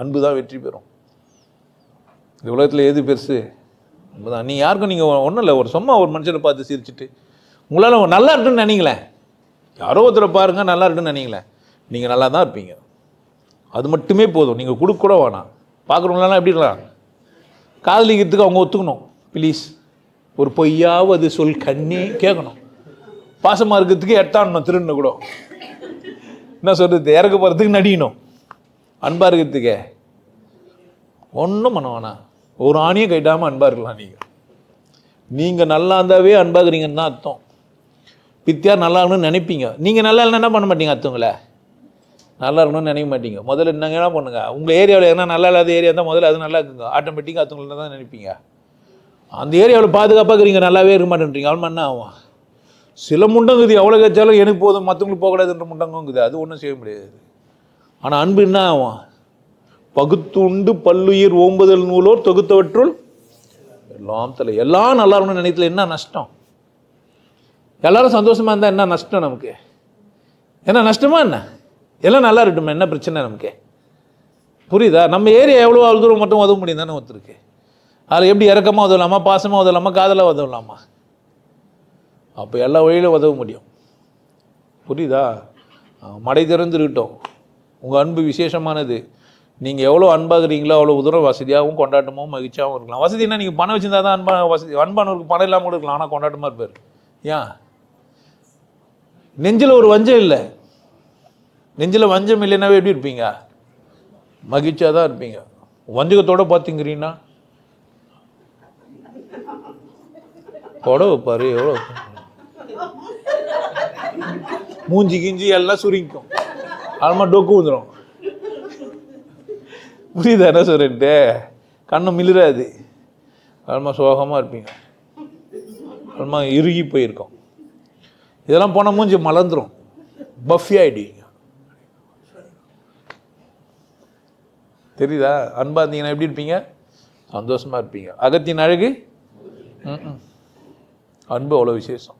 அன்பு தான் வெற்றி பெறும். இந்த உலகத்தில் எது பெருசு? அன்பு தான் நீ யாருக்கும் நீங்கள் ஒன்றும் இல்லை. ஒரு சும்மா ஒரு மனுஷனை பார்த்து சிரிச்சிட்டு உங்களால் நல்லா இருக்குன்னு நினைங்களேன். யாரோ ஒருத்தரை பாருங்கள் நல்லா இருக்குன்னு நினைங்களேன். நீங்கள் நல்லா தான் இருப்பீங்க. அது மட்டுமே போதும். நீங்கள் கொடுக்க கூட வேணாம். பார்க்குறவங்களாம் எப்படி இருக்கலாம்? காதலிக்கிறதுக்கு அவங்க ஒத்துக்கணும். ப்ளீஸ் ஒரு பொய்யாவது சொல் கண்ணி கேட்கணும். பாசமாக இருக்கிறதுக்கு எட்டாடணும் திருன்னு கூட. என்ன சொல்கிறது இறக்க போகிறதுக்கு நடிக்கணும். அன்பாக இருக்கிறதுக்கே. ஒன்றும் பண்ண வேணாம். ஒரு ஆணியும் கைட்டாமல் அன்பாக இருக்கலாம் நீங்கள் நீங்கள் நல்லா இருந்தாவே அன்பாக இருக்கிறீங்கன்னு தான் அர்த்தம். பித்தியார் நல்லா இருக்கணும்னு நினைப்பீங்க. நீங்கள் நல்லா இல்லைன்னா என்ன பண்ண மாட்டீங்க அர்த்தங்களே? நல்லா இருக்கணும்னு நினைக்க மாட்டீங்க. முதல்ல என்னங்க என்ன பண்ணுங்கள் உங்கள் ஏரியாவில் என்ன நல்லா இல்லாத ஏரியா இருந்தால் முதல்ல அது நல்லா இருக்குங்க. ஆட்டோமேட்டிக்காக அத்தவங்கள தான் நினைப்பீங்க. அந்த ஏரியாவில் பாதுகாப்பாக இருக்கிறீங்க நல்லாவே இருக்க மாட்டேன்றீங்க. அவன் என்ன ஆகும் சில முண்டங்குது. எவ்வளோ கேச்சாலும் எனக்கு போதும். மற்றவங்களுக்கு போகக்கூடாதுன்ற முண்டங்குங்குது. அது ஒன்றும் செய்ய முடியாது. ஆனால் அன்பு என்ன ஆகும்? பகுத்துண்டு பல்லுயிர் ஓம்புதல் நூலோர் தொகுத்தவற்றுள் எல்லாம் தலை. எல்லாம் நல்லா இருக்கணும்னு நினைத்துல என்ன நஷ்டம்? எல்லாரும் சந்தோஷமாக இருந்தால் என்ன நஷ்டம் நமக்கு? என்ன நஷ்டமா என்ன? எல்லாம் நல்லா இருக்கட்டும் என்ன பிரச்சனை நமக்கு? புரியுதா? நம்ம ஏரியா எவ்வளோ அவ்வளோ தூரம் மட்டும் உதவ முடியும் தானே ஒருத்தருக்கு. அதில் எப்படி இறக்கமாக உதவலாமா பாசமாக உதவலாமா காதலாக உதவலாமா? அப்போ எல்லா வழியிலும் உதவ முடியும். புரியுதா? மடை திறந்துருக்கட்டும். உங்கள் அன்பு விசேஷமானது. நீங்கள் எவ்வளோ அன்பாகிறீங்களோ அவ்வளோ தூரம் வசதியாகவும் கொண்டாட்டமாகவும் மகிழ்ச்சியாகவும் இருக்கலாம். வசதினா நீங்கள் பணம் வச்சிருந்தா தான் அன்பா வசதி அன்பானவருக்கு பணம் இல்லாமல் கூட இருக்கலாம். ஆனால் கொண்டாட்டமாக இருப்பார். ஏன் நெஞ்சில் ஒரு வஞ்சம் இல்லை. நெஞ்சில் வஞ்சம் இல்லைன்னாவே எப்படி இருப்பீங்க? மகிழ்ச்சியாக தான் இருப்பீங்க. வஞ்சகத்தோட பார்த்தீங்கிறீங்கன்னா கொடை வைப்பாரு எவ்வளோ மூஞ்சி கிஞ்சி எல்லாம் சுருங்கிக்கும். அதுமா டொக்கு வந்துடும் புரியுதா என்ன சொல்றேன்ட்டு கண்ணை மிளிராது. அதுமா சோகமாக இருப்பீங்க. அதுமா இறுகி போயிருக்கோம். இதெல்லாம் போனால் மூஞ்சி மலர்ந்துடும் பஃபி ஆகிடுவீங்க தெரியுதா? அன்பாக இருந்தீங்கன்னா எப்படி இருப்பீங்க? சந்தோஷமாக இருப்பீங்க. அகத்தின் அழகு? அன்பு அவ்வளோ விசேஷம்.